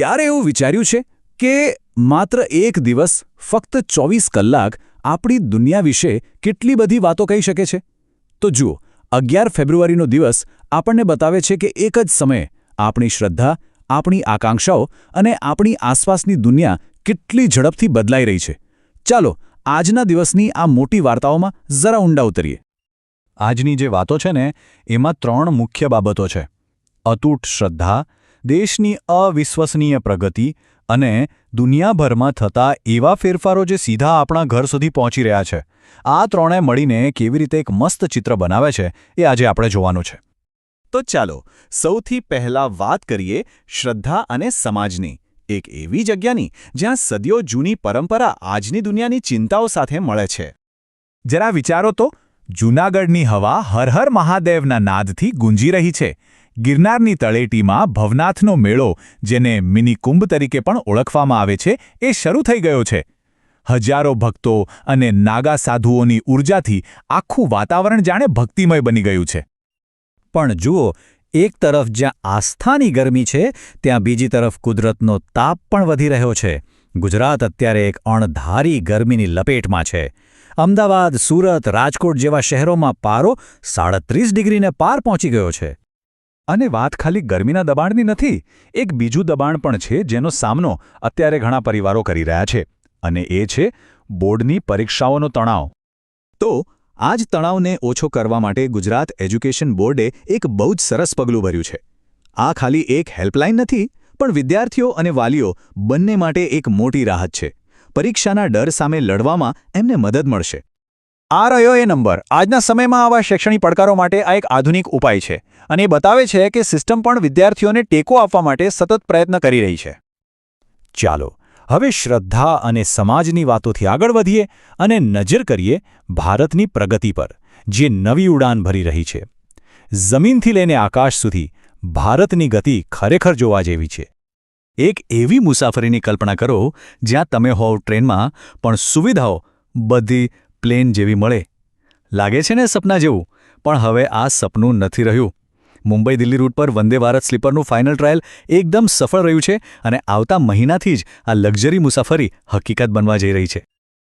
ક્યારે એવું વિચાર્યું છે કે માત્ર એક દિવસ, ફક્ત ચોવીસ કલાક, આપણી દુનિયા વિશે કેટલી બધી વાતો કહી શકે છે? તો જુઓ, અગિયાર ફેબ્રુઆરીનો દિવસ આપણને બતાવે છે કે એક જ સમયે આપણી શ્રદ્ધા, આપણી આકાંક્ષાઓ અને આપણી આસપાસની દુનિયા કેટલી ઝડપથી બદલાઈ રહી છે. ચાલો, આજના દિવસની આ મોટી વાર્તાઓમાં જરા ઊંડા ઉતરીએ. આજની જે વાતો છે ને, એમાં ત્રણ મુખ્ય બાબતો છે. અતૂટ શ્રદ્ધા દેશની અવિશ્વસનીય પ્રગતિ અને દુનિયાભરમાં થતા એવા ફેરફારો જે સીધા આપણા ઘર સુધી પહોંચી રહ્યા છે, આ ત્રણે મળીને કેવી રીતે એક મસ્ત ચિત્ર બનાવે છે એ આજે આપણે જોવાનું છે. તો ચાલો, સૌથી પહેલા વાત કરીએ શ્રદ્ધા અને સમાજની, એક એવી જગ્યાની જ્યાં સદીઓ જૂની પરંપરા આજની દુનિયાની ચિંતાઓ સાથે મળે છે. જરા વિચારો તો. જૂનાગઢની હવા હર હર મહાદેવના નાદથી ગુંજી રહી છે. ગિરનારની તળેટીમાં ભવનાથનો મેળો, જેને મિની કુંભ તરીકે પણ ઓળખવામાં આવે છે, એ શરૂ થઈ ગયો છે. હજારો ભક્તો અને નાગા સાધુઓની ઊર્જાથી આખું વાતાવરણ જાણે ભક્તિમય બની ગયું છે. પણ જુઓ, એક તરફ જ્યાં આસ્થાની ગરમી છે, ત્યાં બીજી તરફ કુદરતનો તાપ પણ વધી રહ્યો છે. ગુજરાત અત્યારે એક અણધારી ગરમીની લપેટમાં છે. અમદાવાદ, સુરત, રાજકોટ જેવા શહેરોમાં પારો સાડત્રીસ ડિગ્રીને પાર પહોંચી ગયો છે. અને વાત ખાલી ગરમીના દબાણની નથી, એક બીજું દબાણ પણ છે જેનો સામનો અત્યારે ઘણા પરિવારો કરી રહ્યા છે, અને એ છે બોર્ડની પરીક્ષાઓનો તણાવ. તો આ જ તણાવને ઓછો કરવા માટે ગુજરાત એજ્યુકેશન બોર્ડે એક બહુ જ સરસ પગલું ભર્યું છે. આ ખાલી એક હેલ્પલાઇન નથી, પણ વિદ્યાર્થીઓ અને વાલીઓ બંને માટે એક મોટી રાહત છે. પરીક્ષાના ડર સામે લડવામાં એમને મદદ મળશે. આ રહ્યો એ નંબર. આજના સમયમાં આવા શૈક્ષણિક પડકારો માટે આ એક આધુનિક ઉપાય છે અને એ બતાવે છે કે સિસ્ટમ પણ વિદ્યાર્થીઓને ટેકો આપવા માટે સતત પ્રયત્ન કરી રહી છે. ચાલો, હવે શ્રદ્ધા અને સમાજની વાતોથી આગળ વધીએ અને નજર કરીએ ભારતની પ્રગતિ પર, જે નવી ઉડાન ભરી રહી છે. જમીનથી લઈને આકાશ સુધી ભારતની ગતિ ખરેખર જોવા જેવી છે. એક એવી મુસાફરીની કલ્પના કરો જ્યાં તમે હોવ ટ્રેનમાં, પણ સુવિધાઓ બધી પ્લેન જેવી મળે. લાગે છે ને સપના જેવું, પણ હવે આ સપનું નથી રહ્યું. મુંબઈ દિલ્હી રૂટ પર વંદે ભારત સ્લીપરનું ફાઇનલ ટ્રાયલ એકદમ સફળ રહ્યું છે અને આવતા મહિનાથી જ આ લક્ઝરી મુસાફરી હકીકત બનવા જઈ રહી છે.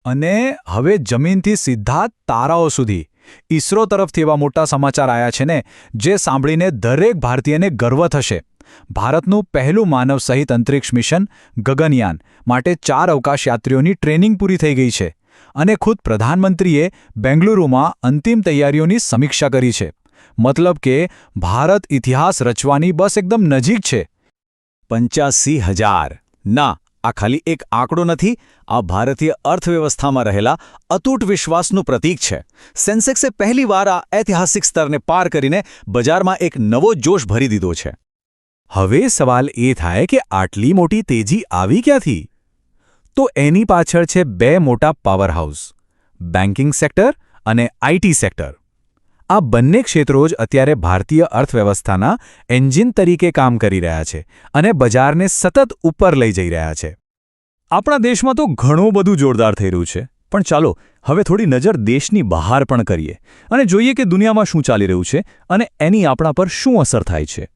અને હવે જમીનથી સીધા તારાઓ સુધી, ઈસરો તરફથી એવા મોટા સમાચાર આવ્યા છે ને, જે સાંભળીને દરેક ભારતીયને ગર્વ થશે. ભારતનું પહેલું માનવ સહિત અંતરિક્ષ મિશન ગગનયાન માટે ચાર અવકાશયાત્રીઓની ટ્રેનિંગ પૂરી થઈ ગઈ છે અને ખુદ પ્રધાનમંત્રીએ બેંગલુરુમાં અંતિમ તૈયારીઓની સમીક્ષા કરી છે. મતલબ કે ભારત ઇતિહાસ રચવાની બસ એકદમ નજીક છે. પંચ્યાસી હજાર. ના, આ ખાલી એક આંકડો નથી, આ ભારતીય અર્થવ્યવસ્થામાં રહેલા અતૂટ વિશ્વાસનું પ્રતીક છે. સેન્સેક્સે પહેલીવાર આ ઐતિહાસિક સ્તરને પાર કરીને બજારમાં એક નવો જોશ ભરી દીધો છે. હવે સવાલ એ થાય કે આટલી મોટી તેજી આવી ક્યાંથી? તો એની પાછળ છે બે મોટા પાવરહાઉસ બેન્કિંગ સેક્ટર અને આઈટી સેક્ટર. આ બંને ક્ષેત્રો જ અત્યારે ભારતીય અર્થવ્યવસ્થાના એન્જિન તરીકે કામ કરી રહ્યા છે અને બજારને સતત ઉપર લઈ જઈ રહ્યા છે. આપણા દેશમાં તો ઘણું બધું જોરદાર થઈ રહ્યું છે, પણ ચાલો, હવે થોડી નજર દેશની બહાર પણ કરીએ અને જોઈએ કે દુનિયામાં શું ચાલી રહ્યું છે અને એની આપણા પર શું અસર થાય છે.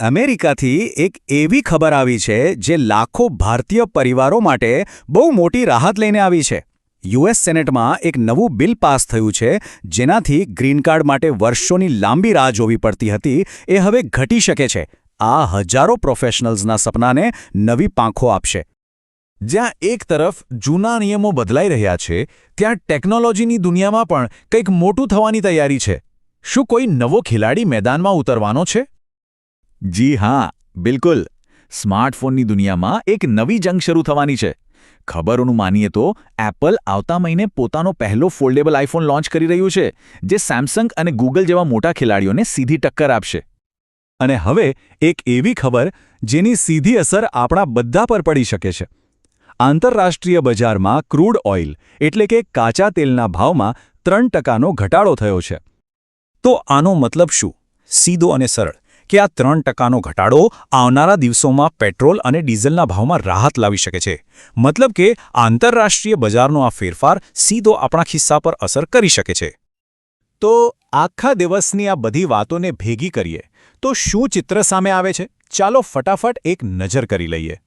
અમેરિકાથી એક એવી ખબર આવી છે જે લાખો ભારતીય પરિવારો માટે બહુ મોટી રાહત લઈને આવી છે. યુએસ સેનેટમાં એક નવું બિલ પાસ થયું છે, જેનાથી ગ્રીન કાર્ડ માટે વર્ષોની લાંબી રાહ જોવી પડતી હતી, એ હવે ઘટી શકે છે. આ હજારો પ્રોફેશનલ્સના સપનાને નવી પાંખો આપશે. જ્યાં એક તરફ જૂના નિયમો બદલાઈ રહ્યા છે, ત્યાં ટેકનોલોજીની દુનિયામાં પણ કંઈક મોટું થવાની તૈયારી છે. શું કોઈ નવો ખેલાડી મેદાનમાં ઉતરવાનો છે? જી હા, બિલકુલ. સ્માર્ટફોનની દુનિયામાં એક નવી જંગ શરૂ થવાની છે. ખબરોનું માનીએ તો, એપલ આવતા મહિને પોતાનો પહેલો ફોલ્ડેબલ આઈફોન લોન્ચ કરી રહ્યું છે, જે સેમસંગ અને ગૂગલ જેવા મોટા ખેલાડીઓને સીધી ટક્કર આપશે. અને હવે, એક એવી ખબર, જેની સીધી અસર આપણા બધા પર પડી શકે છે. આંતરરાષ્ટ્રીય બજારમાં ક્રૂડ ઓઇલ, એટલે કે કાચા તેલના ભાવમાં ત્રણ ટકાનો ઘટાડો થયો છે. તો આનો મતલબ શું? સીધો અને સરળ. કે આ ત્રણ ટકાનો ઘટાડો આવનારા દિવસોમાં પેટ્રોલ અને ડીઝલના ભાવમાં રાહત લાવી શકે છે. મતલબ કે આંતરરાષ્ટ્રીય બજારનો આ ફેરફાર સીધો આપણા ખિસ્સા પર અસર કરી શકે છે. તો આખા દિવસની આ બધી વાતોને ભેગી કરીએ. તો શું ચિત્ર સામે આવે છે? ચાલો ફટાફટ એક નજર કરી લઈએ.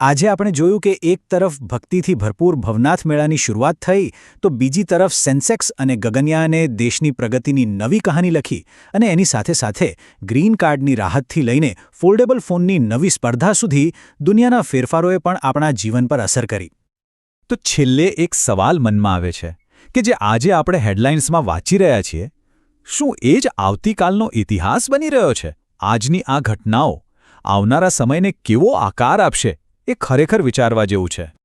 આજે આપણે જોયું કે એક તરફ ભક્તિથી ભરપૂર ભવનાથ મેળાની શરૂઆત થઈ, તો બીજી તરફ સેન્સેક્સ અને ગગનયાને દેશની પ્રગતિની નવી કહાની લખી અને એની સાથે સાથે ગ્રીન કાર્ડની રાહતથી લઈને ફોલ્ડેબલ ફોનની નવી સ્પર્ધા સુધી દુનિયાના ફેરફારોએ પણ આપણા જીવન પર અસર કરી. તો છેલ્લે એક સવાલ મનમાં આવે છે કે જે આજે આપણે હેડલાઇન્સમાં વાંચી રહ્યા છીએ, શું એ જ આવતીકાલનો ઇતિહાસ બની રહ્યો છે? આજની આ ઘટનાઓ આવનારા સમયને કેવો આકાર આપશે? એ ખરેખર વિચારવા જેવું છે.